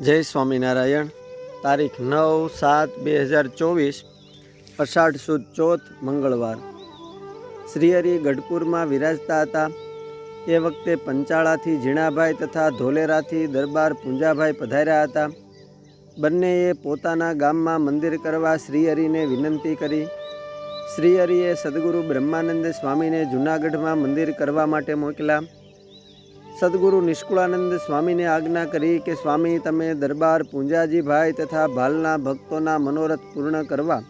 જય સ્વામિનારાયણ. તારીખ નવ સાત બે હજાર ચોવીસ, અષાઢ સુદ ચોથ મંગળવાર. શ્રીહરિ ગઢપુરમાં વિરાજતા હતા. એ વખતે પંચાળાથી ઝીણાભાઈ તથા ધોલેરાથી દરબાર પૂંજાભાઈ પધાર્યા હતા. બંનેએ પોતાના ગામમાં મંદિર કરવા શ્રીહરિને વિનંતી કરી. શ્રીહરિએ સદગુરુ બ્રહ્માનંદ સ્વામીને જૂનાગઢમાં મંદિર કરવા માટે મોકલ્યા સદગુરુ નિષ્કુળાનંદ સ્વામીને આજ્ઞા કરી કે, સ્વામી, તમે દરબાર પૂંજાજીભાઈ તથા ભાલના ભક્તોના મનોરથ પૂર્ણ કરવા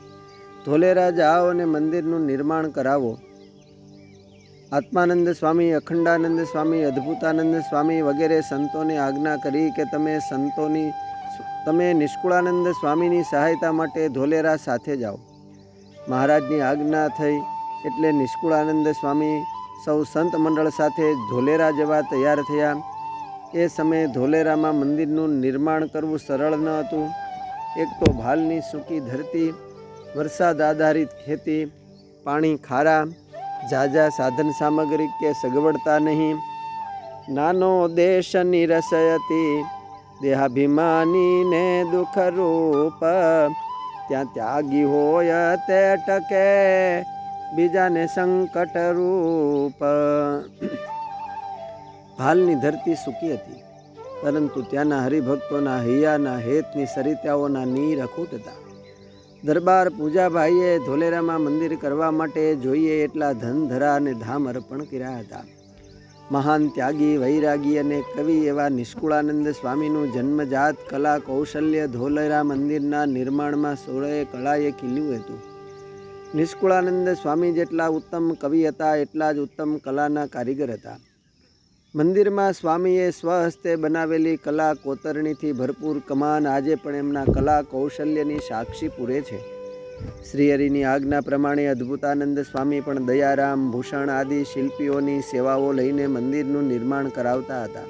ધોલેરા જાઓ અને મંદિરનું નિર્માણ કરાવો. આત્માનંદ સ્વામી, અખંડાનંદ સ્વામી, અદ્ભુતાનંદ સ્વામી વગેરે સંતોને આજ્ઞા કરી કે, તમે સંતોની તમે નિષ્કુળાનંદ સ્વામીની સહાયતા માટે ધોલેરા સાથે જાઓ. મહારાજની આજ્ઞા થઈ એટલે નિષ્કુળાનંદ સ્વામી સૌ સંત મંડળ સાથે ધોલેરા જવા તૈયાર થયા. એ સમયે ધોલેરામાં મંદિરનું નિર્માણ કરવું સરળ ન હતું. એક તો ભાલની સૂકી ધરતી, વરસાદ આધારિત ખેતી, પાણી ખારા, ઝાઝા સાધન સામગ્રી કે સગવડતા નહીં. નાનો દેશ નિરસયતી, દેહાભિમાનીને દુઃખરૂપ. ત્યાં ત્યાગી હોય તે ટકે બીજાને સંકટ રૂપ હાલની ધરતી સૂકી હતી, પરંતુ ત્યાંના હરિભક્તોના હૈયાના હેતની સરિતાઓના નીર અખૂટ હતા. દરબાર પૂજાભાઈએ ધોલેરામાં મંદિર કરવા માટે જોઈએ એટલા ધન ધરા અને ધામ અર્પણ કર્યા હતા. મહાન ત્યાગી, વૈરાગી અને કવિ એવા નિષ્કુળાનંદ સ્વામીનું જન્મજાત કલા કૌશલ્ય ધોલેરા મંદિરના નિર્માણમાં સોળે કળાએ ખીલ્યું હતું. નિષ્કુળાનંદ સ્વામી જેટલા ઉત્તમ કવિ હતા, એટલા જ ઉત્તમ કલાના કારીગર હતા. મંદિરમાં સ્વામીએ સ્વહસ્તે બનાવેલી કલા કોતરણીથી ભરપૂર કમાન આજે પણ એમના કલા કૌશલ્યની સાક્ષી પૂરે છે. શ્રીહરિની આજ્ઞા પ્રમાણે અદ્ભુતાનંદ સ્વામી પણ દયારામ, ભૂષણ આદિ શિલ્પીઓની સેવાઓ લઈને મંદિરનું નિર્માણ કરાવતા હતા.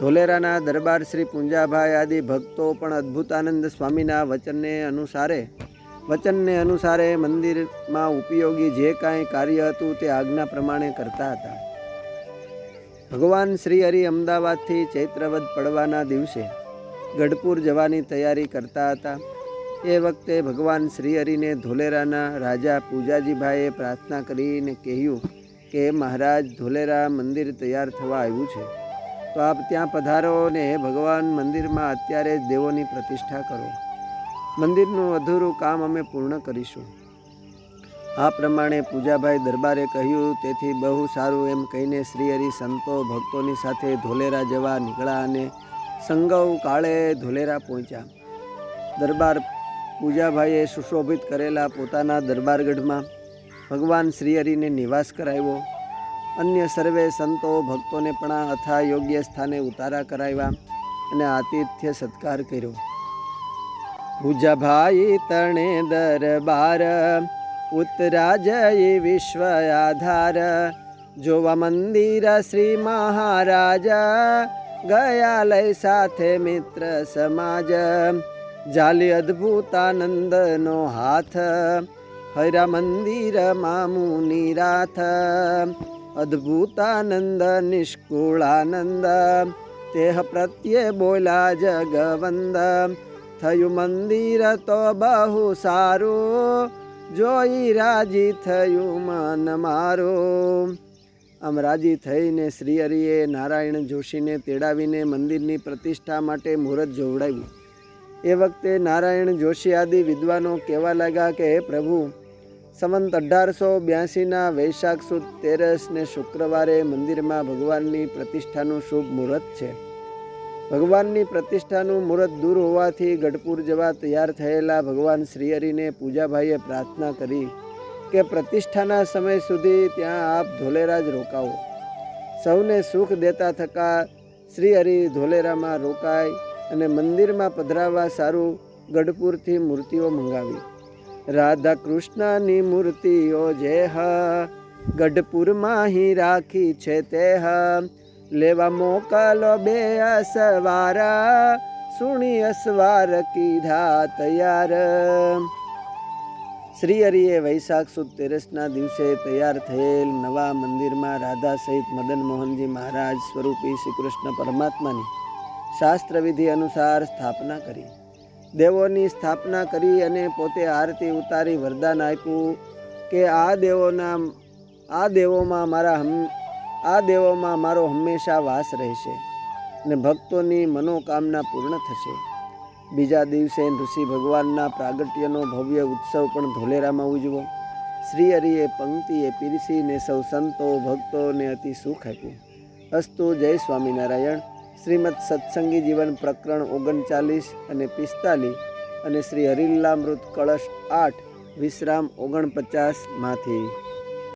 ધોલેરાના દરબાર શ્રી પૂંજાભાઈ આદિ ભક્તો પણ અદ્ભુતાનંદ સ્વામીના વચનને અનુસારે વચનને અનુસારે મંદિરમાં ઉપયોગી જે કાંઈ કાર્ય હતું તે આજ્ઞા પ્રમાણે કરતા હતા. ભગવાન શ્રી હરિ અમદાવાદથી ચૈત્રવદ પડવાના દિવસે ગઢપુર જવાની તૈયારી કરતા હતા. એ વખતે ભગવાન શ્રી હરિને ધોલેરાના રાજા પૂજાજીભાઈએ પ્રાર્થના કરીને કહ્યું કે, મહારાજ, ધોલેરા મંદિર તૈયાર થવા આવ્યું છે. તો આપ ત્યાં પધારો ને ભગવાન, મંદિરમાં અત્યારે જ દેવોની પ્રતિષ્ઠા કરો. મંદિરનું અધૂરું કામ અમે પૂર્ણ કરીશું. આ પ્રમાણે પૂજાભાઈ દરબારે કહ્યું, તેથી બહુ સારું એમ કહીને શ્રીહરિ સંતો ભક્તોની સાથે ધોલેરા જવા નીકળ્યા અને સંગવ કાળે ધોલેરા પહોંચ્યા. દરબાર પૂજાભાઈએ સુશોભિત કરેલા પોતાના દરબારગઢમાં ભગવાન શ્રીહરિને નિવાસ કરાવ્યો. અન્ય સર્વે સંતો ભક્તોને પણ આ અથા યોગ્ય સ્થાને ઉતારા કરાવ્યા અને આતિથ્ય સત્કાર કર્યો. પૂજાભાઈ તણે દરબાર ઉત્તરા જય વિશ્વ આધાર જોવા મંદિર શ્રી મહારાજ ગયા લય સાથે મિત્ર સમાજ જાલી અદ્ભુતાનંદનો હાથ હૈરા મંદિર મામુની રાથ અદ્ભુતાનંદ નિષ્કુળાનંદ તેહ પ્રત્યે બોલા જગવંદ થયું મંદિર તો બહુ સારું. જોઈ રાજી થયું મન મારું. આમ રાજી થઈને શ્રી હરિએ નારાયણ જોશીને તેડાવીને મંદિરની પ્રતિષ્ઠા માટે મુહૂર્ત જોવડાવ્યું. એ વખતે નારાયણ જોશી આદિ વિદ્વાનો કહેવા લાગ્યા કે, હે પ્રભુ, સંવંત અઢારસો બ્યાસીના વૈશાખ સુદ તેરસ ને શુક્રવારે મંદિરમાં ભગવાનની પ્રતિષ્ઠાનું શુભ મુહૂર્ત છે. ભગવાનની પ્રતિષ્ઠાનું મુહૂર્ત દૂર હોવાથી ગઢપુર જવા તૈયાર થયેલા ભગવાન શ્રીહરિને પૂજાભાઈએ પ્રાર્થના કરી કે પ્રતિષ્ઠાના સમય સુધી ત્યાં આપ ધોલેરા જ રોકાવો. સૌને સુખ દેતા થકા શ્રીહરિ ધોલેરામાં રોકાય અને મંદિરમાં પધરાવા સારું ગઢપુરથી મૂર્તિઓ મંગાવી. રાધા કૃષ્ણની મૂર્તિઓ જે હ, ગઢપુરમાં હી રાખી છે તે હ લેવા મોકલો બે અસવાર. સુણી અસવાર કીધા તૈયાર. શ્રી હરિએ વૈશાખ સુદ તેરસના દિવસે તૈયાર થયેલ નવા મંદિરમાં રાધા સહિત મદન મોહનજી મહારાજ સ્વરૂપી શ્રી કૃષ્ણ પરમાત્માની શાસ્ત્રવિધિ અનુસાર સ્થાપના કરી. દેવોની સ્થાપના કરી અને પોતે આરતી ઉતારી વરદાન આપ્યું કે આ દેવોના, આ દેવોમાં મારા હમ આ દેવોમાં મારો હંમેશા વાસ રહેશે અને ભક્તોની મનોકામના પૂર્ણ થશે. બીજા દિવસે ઋષિ ભગવાનના પ્રાગટ્યનો ભવ્ય ઉત્સવ પણ ધોલેરામાં ઉજવો. શ્રી હરિએ પંક્તિએ પીરસીને સૌ સંતો, ભક્તોને અતિ સુખ આપ્યું. અસ્તુ, જય સ્વામિનારાયણ. શ્રીમદ સત્સંગી જીવન પ્રકરણ ઓગણચાલીસ અને પિસ્તાલીસ અને શ્રી હરિલ્લામૃત કળશ આઠ વિશ્રામ ઓગણપચાસમાંથી.